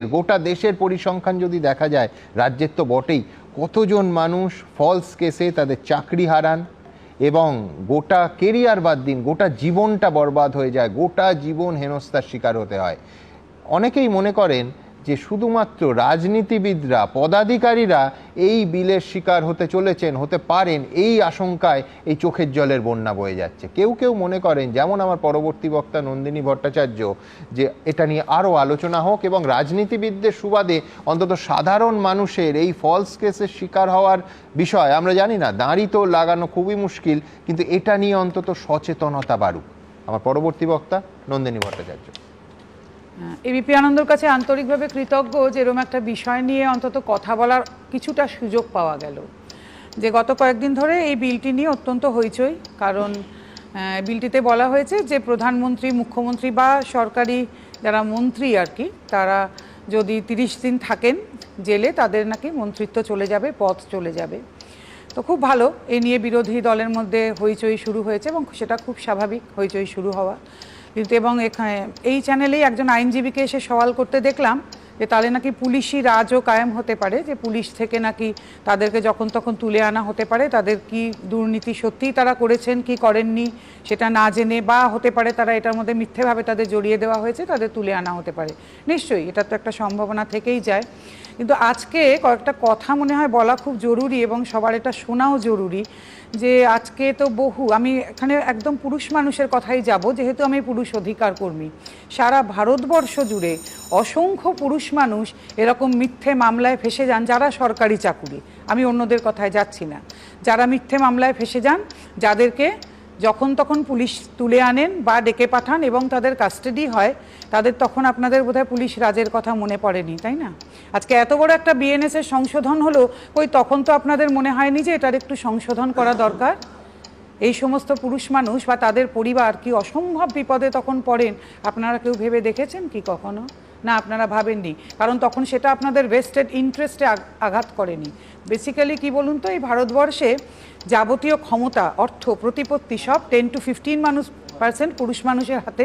গোটা দেশের পরিসংখ্যান যদি দেখা যায়, রাজ্যের তো বটেই। কতজন মানুষ ফলস কেসে তাদের চাকরি হারান এবং গোটা কেরিয়ার বাদ দিন, গোটা জীবনটা বরবাদ হয়ে যায়, গোটা জীবন হেনস্থার শিকার হতে হয়। অনেকেই মনে করেন যে শুধুমাত্র রাজনীতিবিদরা, পদাধিকারীরা এই বিলের শিকার হতে চলেছেন, হতে পারেন, এই আশঙ্কায় এই চোখের জলের বন্যা বয়ে যাচ্ছে। কেউ কেউ মনে করেন, যেমন আমার পরবর্তী বক্তা নন্দিনী ভট্টাচার্য, যে এটা নিয়ে আরও আলোচনা হোক এবং রাজনীতিবিদদের সুবাদে অন্তত সাধারণ মানুষের এই ফলস কেসের শিকার হওয়ার বিষয়, আমরা জানি না, দাঁড়ি তো লাগানো খুবই মুশকিল, কিন্তু এটা নিয়ে অন্তত সচেতনতা বাড়ুক। আমার পরবর্তী বক্তা নন্দিনী ভট্টাচার্য। এবিপি আনন্দর কাছে আন্তরিকভাবে কৃতজ্ঞ যে এরকম একটা বিষয় নিয়ে অন্তত কথা বলার কিছুটা সুযোগ পাওয়া গেল। যে গত কয়েকদিন ধরে এই বিলটি নিয়ে অত্যন্ত হইচই, কারণ বিলটিতে বলা হয়েছে যে প্রধানমন্ত্রী, মুখ্যমন্ত্রী বা সরকারি যারা মন্ত্রী আর কি, তারা যদি তিরিশ দিন থাকেন জেলে, তাদের নাকি মন্ত্রিত্ব চলে যাবে, পথ চলে যাবে। তো খুব ভালো, এ নিয়ে বিরোধী দলের মধ্যে হইচই শুরু হয়েছে এবং সেটা খুব স্বাভাবিক হইচই শুরু হওয়া। এবং এখানে এই চ্যানেলেই একজন আইনজীবীকে এসে সওয়াল করতে দেখলাম যে তাহলে নাকি পুলিশি রাজও কায়েম হতে পারে, যে পুলিশ থেকে নাকি তাদেরকে যখন তখন তুলে আনা হতে পারে, তাদের কি দুর্নীতি সত্যিই তারা করেছেন, কি করেননি সেটা না জেনে বা হতে পারে তারা এটার মধ্যে মিথ্যেভাবে তাদের জড়িয়ে দেওয়া হয়েছে, তাদের তুলে আনা হতে পারে। নিশ্চয়ই এটা তো একটা সম্ভাবনা থেকেই যায়। কিন্তু আজকে কয়েকটা কথা মনে হয় বলা খুব জরুরি এবং সবার এটা শোনাও জরুরি যে আজকে তো বহু, আমি এখানে একদম পুরুষ মানুষের কথাই যাব, যেহেতু আমি পুরুষ অধিকার কর্মী। সারা ভারতবর্ষ জুড়ে অসংখ্য পুরুষ মানুষ এরকম মিথ্যে মামলায় ফেসে যান যারা সরকারি চাকুরি। আমি অন্যদের কথায় যাচ্ছি না। যারা মিথ্যে মামলায় ফেসে যান, যাদেরকে যখন তখন পুলিশ তুলে আনেন বা ডেকে পাঠান এবং তাদের কাস্টাডি হয়, তাদের তখন আপনাদের বোধহয় পুলিশ রাজের কথা মনে পড়েনি, তাই না? আজকে এত বড় একটা বিএনএস এর সংশোধন হলো ওই তখন তো আপনাদের মনে হয়নি যে এটার একটু সংশোধন করা দরকার? এই সমস্ত পুরুষ মানুষ বা তাদের পরিবার কি অসম্ভব বিপদে তখন পড়েন? আপনারা কেউ ভেবে দেখেছেন কি কখনো? না আপনারা ভাবেননি। কারণ তখন সেটা আপনাদের ভেস্টেড ইন্টারেস্টে আঘাত করেনি। বেসিক্যালি কি বলুন তো, এই ভারতবর্ষে যাবতীয় ক্ষমতা, অর্থ, প্রতিপত্তি সব টেন টু ফিফটিন মানুষ পার্সেন্ট পুরুষ মানুষের হাতে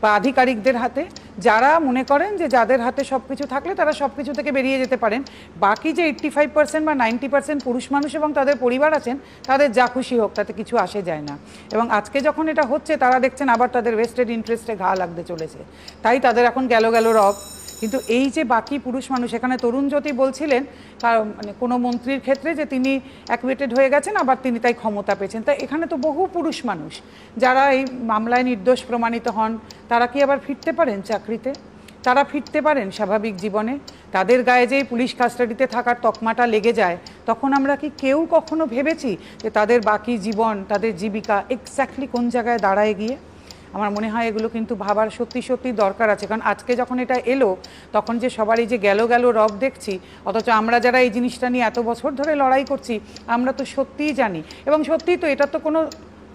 বা আধিকারিকদের হাতে যারা মনে করেন যে যাদের হাতে সব কিছু থাকলে তারা সব কিছু থেকে বেরিয়ে যেতে পারেন। বাকি যে এইট্টি ফাইভ পার্সেন্ট বা নাইনটি পার্সেন্ট পুরুষ মানুষ এবং তাদের পরিবার আছেন, তাদের যা খুশি হোক তাতে কিছু আসে যায় না। এবং আজকে যখন এটা হচ্ছে, তারা দেখছেন আবার তাদের ওয়েস্টেড ইন্টারেস্টে ঘা লাগতে চলেছে। তাই তাদের এখন গেল গেল রব। কিন্তু এই যে বাকি পুরুষ মানুষ, এখানে তরুণ জ্যোতি বলছিলেন, তার মানে কোনো মন্ত্রীর ক্ষেত্রে যে তিনি অ্যাকুয়েটেড হয়ে গেছেন, আবার তিনি তাই ক্ষমতা পেয়েছেন। তাই এখানে তো বহু পুরুষ মানুষ, যারা এই মামলায় নির্দোষ প্রমাণিত হন, তারা কি আবার ফিরতে পারেন চাকরিতে? তারা ফিরতে পারেন স্বাভাবিক জীবনে? তাদের গায়ে যেই পুলিশ কাস্টাডিতে থাকার তকমাটা লেগে যায়, তখন আমরা কি কেউ কখনো ভেবেছি যে তাদের বাকি জীবন, তাদের জীবিকা এক্স্যাক্টলি কোন জায়গায় দাঁড়ায় গিয়ে? আমার মনে হয় এগুলো কিন্তু ভাবার সত্যি সত্যি দরকার আছে। কারণ আজকে যখন এটা এলো, তখন যে সবার এই যে গেল গেল রব দেখছি, অথচ আমরা যারা এই জিনিসটা নিয়ে এত বছর ধরে লড়াই করছি, আমরা তো সত্যিই জানি। এবং সত্যিই তো এটা তো কোনো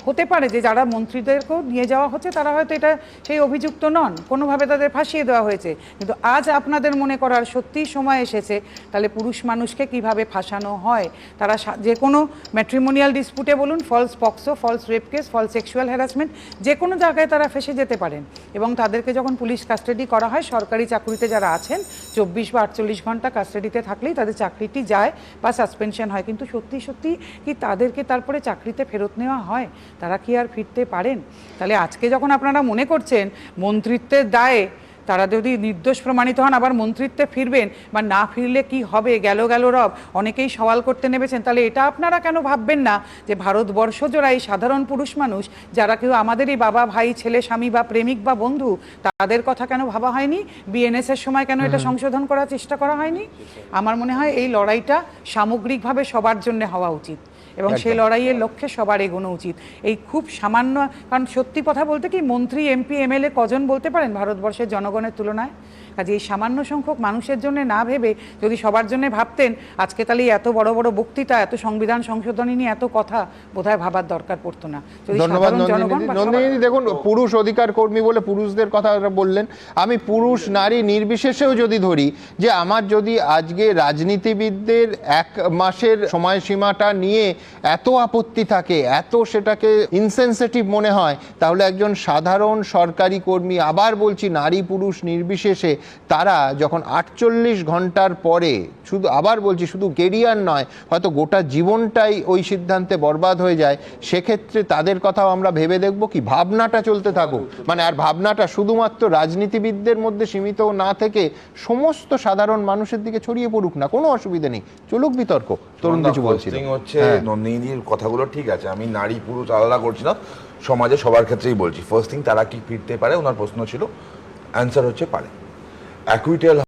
হতে পারে যে যারা মন্ত্রীদেরকেও নিয়ে যাওয়া হচ্ছে, তারা হয়তো এটা সেই অভিযুক্ত নন। কোনোভাবে তাদের ফাঁসিয়ে দেওয়া হয়েছে। কিন্তু আজ আপনাদের মনে করার সত্যিই সময় এসেছে, তাহলে পুরুষ মানুষকে কীভাবে ফাঁসানো হয়? তারা যে কোনো ম্যাট্রিমোনিয়াল ডিসপুটে বলুন false POCSO false rape case false sexual harassment যে কোনো জায়গায় তারা ফেসে যেতে পারেন। এবং তাদেরকে যখন পুলিশ কাস্টাডি করা হয়, সরকারি চাকরিতে যারা আছেন, চব্বিশ বা আটচল্লিশ ঘণ্টা কাস্টাডিতে থাকলেই তাদের চাকরিটি যায় বা সাসপেনশন হয়। কিন্তু সত্যি সত্যি কি তাদেরকে তারপরে চাকরিতে ফেরত নেওয়া হয়? তারা কি আর ফিরতে পারেন? তাহলে আজকে যখন আপনারা মনে করছেন মন্ত্রিত্বের দায়ে তারা যদি নির্দোষ প্রমাণিত হন আবার মন্ত্রিত্বে ফিরবেন বা না ফিরলে কি হবে? গেল গেল রব অনেকেই সওয়াল করতে নেমেছেন। তাহলে এটা আপনারা কেন ভাববেন না যে ভারতবর্ষ জোড়া এই সাধারণ পুরুষ মানুষ যারা কেউ আমাদেরই বাবা ভাই ছেলে স্বামী বা প্রেমিক বা বন্ধু তাদের কথা কেন ভাবা হয়নি? বিএনএস এর সময় কেন এটা সংশোধন করার চেষ্টা করা হয়নি? আমার মনে হয় এই লড়াইটা সামগ্রিকভাবে সবার জন্য হওয়া উচিত। এবং সেই লড়াইয়ের লক্ষ্যে সবার এগোনো উচিত। এই খুব সামান্য কারণ সত্যি কথা বলতে কি মন্ত্রী এমপি এমএলএ কজন বলতে পারেন ভারতবর্ষের জনগণের তুলনায়? কাজে এই সামান্য সংখ্যক মানুষের জন্য না ভেবে যদি সবার জন্য ভাবতেন আজকে তাহলে এই এত বড় বড় বক্তৃতা এত সংবিধান সংশোধনী নিয়ে এত কথা বোধহয় ভাবার দরকার পড়তো না। ধন্যবাদ নন্দিনী দেখুন পুরুষ অধিকার কর্মী বলে পুরুষদের কথা বললেন। আমি পুরুষ নারী নির্বিশেষেও যদি ধরি যে আমার যদি আজকে রাজনীতিবিদদের এক মাসের সময়সীমাটা নিয়ে এত আপত্তি থাকে, এত সেটাকে ইনসেনসিটিভ মনে হয়, তাহলে একজন সাধারণ সরকারি কর্মী, আবার বলছি নারী পুরুষ নির্বিশেষে, তারা যখন আটচল্লিশ ঘণ্টার পরে শুধু, আবার বলছি শুধু কেরিয়ার নয়, হয়তো গোটা জীবনটাই ওই সিদ্ধান্তে বরবাদ হয়ে যায়, সেক্ষেত্রে তাদের কথাও আমরা ভেবে দেখব কি ভাবনাটা চলতে থাকুক। মানে আর ভাবনাটা শুধুমাত্র রাজনীতিবিদদের মধ্যে সীমিত না থেকে সমস্ত সাধারণ মানুষের দিকে ছড়িয়ে পড়ুক না, কোনো অসুবিধা নেই। চলুক বিতর্ক। তরুণ কিছু বলছিল। হচ্ছে হ্যাঁ। নন্দিনীর কথাগুলো ঠিক আছে আমি নারী পুরুষ আলাদা করছি না সমাজে সবার ক্ষেত্রেই বলছি। ফার্স্ট থিং তারা কি ফিরতে পারে? ওনার প্রশ্ন ছিল অ্যান্সার হচ্ছে পারে। অ্যাকুইটেল